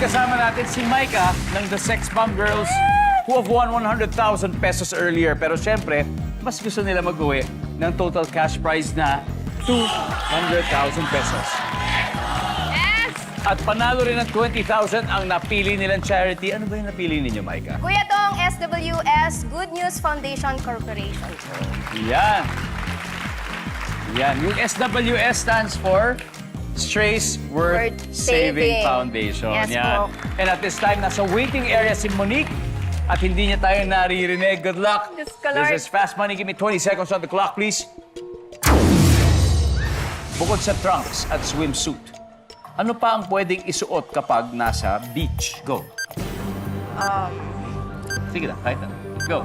kasama natin si Micah ng The Sex Bomb Girls who have won 100,000 pesos earlier. Pero syempre, mas gusto nila mag-uwi ng total cash prize na 200,000 pesos. Yes! At panalo rin ng 20,000 ang napili nilang charity. Ano ba yung napili ninyo, Micah? Kuya Tong, SWS Good News Foundation Corporation. Yan. Yan. Yung SWS stands for Strays Worth Worth Saving Saving. Foundation. Yes Yan. po. And at this time, nasa waiting area si Monique at hindi niya tayo naririnig. Good luck. Diyos ko, Lord. This is Fast Money. Give me 20 seconds on the clock, please. Bukod sa trunks at swimsuit, ano pa ang pwedeng isuot kapag nasa beach? Go. Um, Sige lang, kahit ano. Go.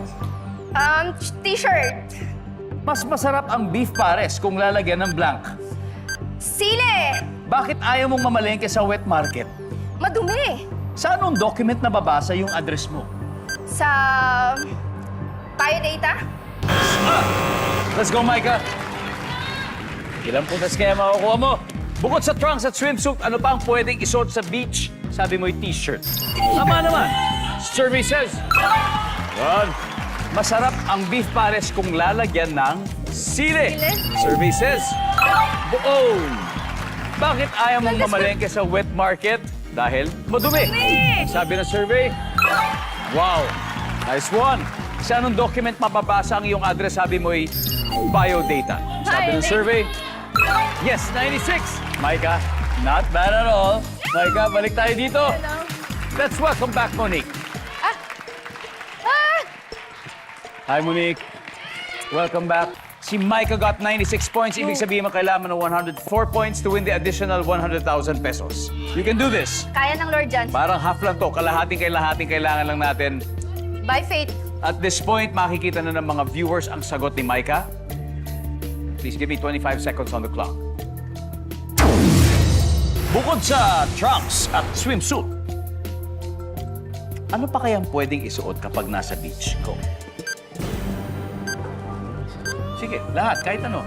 um, t-shirt. Mas masarap ang beef pares kung lalagyan ng blank. Sili. Bakit ayaw mong mamalengke sa wet market? Madumi. Sa anong document na babasa yung address mo? Sa... Biodata. Let's go, Micah! Ilan po na skema makukuha mo? Bukod sa trunks at swimsuit, ano pa ang pwedeng isuot sa beach? Sabi mo yung t-shirt. Tama naman. Survey says. Yan. Masarap ang beef pares kung lalagyan ng sili. Sili? Survey says. Buong. Bakit ayaw mong mamalengke sa wet market? Dahil madumi. Sabi ng survey. Wow. Nice one. Sa anong document mapapasa ang iyong address? Sabi mo ay biodata. Sabi ng survey. Yes, 96. Micah, not bad at all. Micah, balik tayo dito. Let's welcome back Monique. Ah! Ah! Hi, Monique. Welcome back. Si Micah got 96 points. Ibig sabihin mo kailangan ng 104 points to win the additional 100,000 pesos. You can do this. Kaya ng Lord John. Parang half lang to. Kalahating kalahating kailangan lang natin. By faith. At this point, makikita na ng mga viewers ang sagot ni Micah. Please give me 25 seconds on the clock. Bukod sa trunks at swimsuit, ano pa kayang pwedeng isuot kapag nasa beach? Go. Sige, lahat, kahit ano.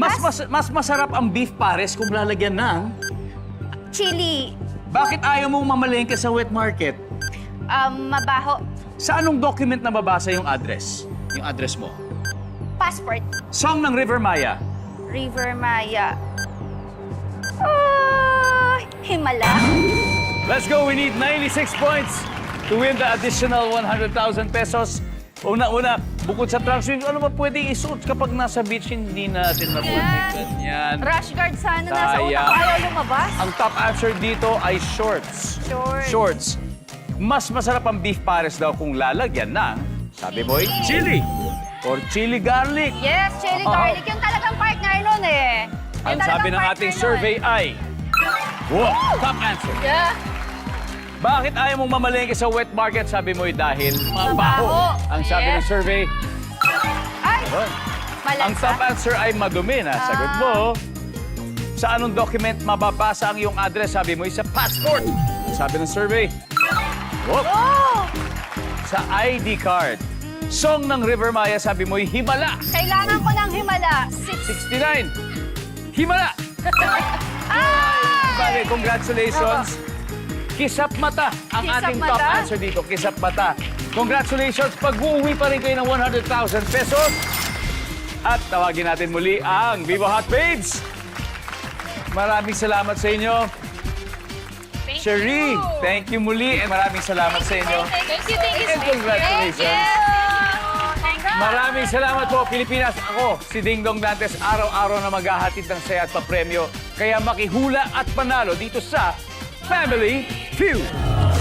Mas, mas, mas masarap ang beef pares kung lalagyan ng... Chili. Bakit ayaw mong mamalengke sa wet market? Um, mabaho. Sa anong document na babasa yung address? Yung address mo. Passport. Song ng River Maya. River Maya. Ah, Himala. Let's go. We need 96 points to win the additional 100,000 pesos. Una-una, bukod sa trunk ano ba pwedeng isuot kapag nasa beach? Hindi natin na pwede ganyan. Rash guard sana nasa utak Sayang. ko ayaw lumabas. Ang top answer dito ay shorts. Shorts. Shorts. Mas masarap ang beef pares daw kung lalagyan ng, sabi mo, ay chili. Or chili garlic. Yes, chili Oo. garlic. Yung talagang partner nun eh. Yung Ang talagang sabi ng partner ating nun. survey ay, wow, top answer. Yeah. Bakit ayaw mong mamalengke sa wet market? Sabi mo dahil mabaho. Mabaho. Ang sabi ng Yes. survey, Ay, Yun. malansa. ang top answer ay madumi na. Sagot Ah. mo, sa anong document mababasa ang iyong address? Sabi mo, sa passport. Ang sabi ng survey, whoop, Oh, sa ID card. Song ng River Maya, sabi mo, Himala. kailangan ko ng himala. Six. 69. Himala. Ay! Bale, congratulations. Kisap mata ang Kisap ating top mata? answer dito. Kisap mata. Congratulations. Pag-uwi pa rin kayo ng 100,000 pesos. At tawagin natin muli ang Vivo Hot Babes. Maraming salamat sa inyo. Thank Cherie, you. thank you muli. And maraming salamat sa inyo. Thank you, thank you. And congratulations. Thank you. Maraming salamat po, Pilipinas. Ako, si Ding Dong Dantes, araw-araw na maghahatid ng saya at papremyo. Kaya makihula at panalo dito sa Family Feud.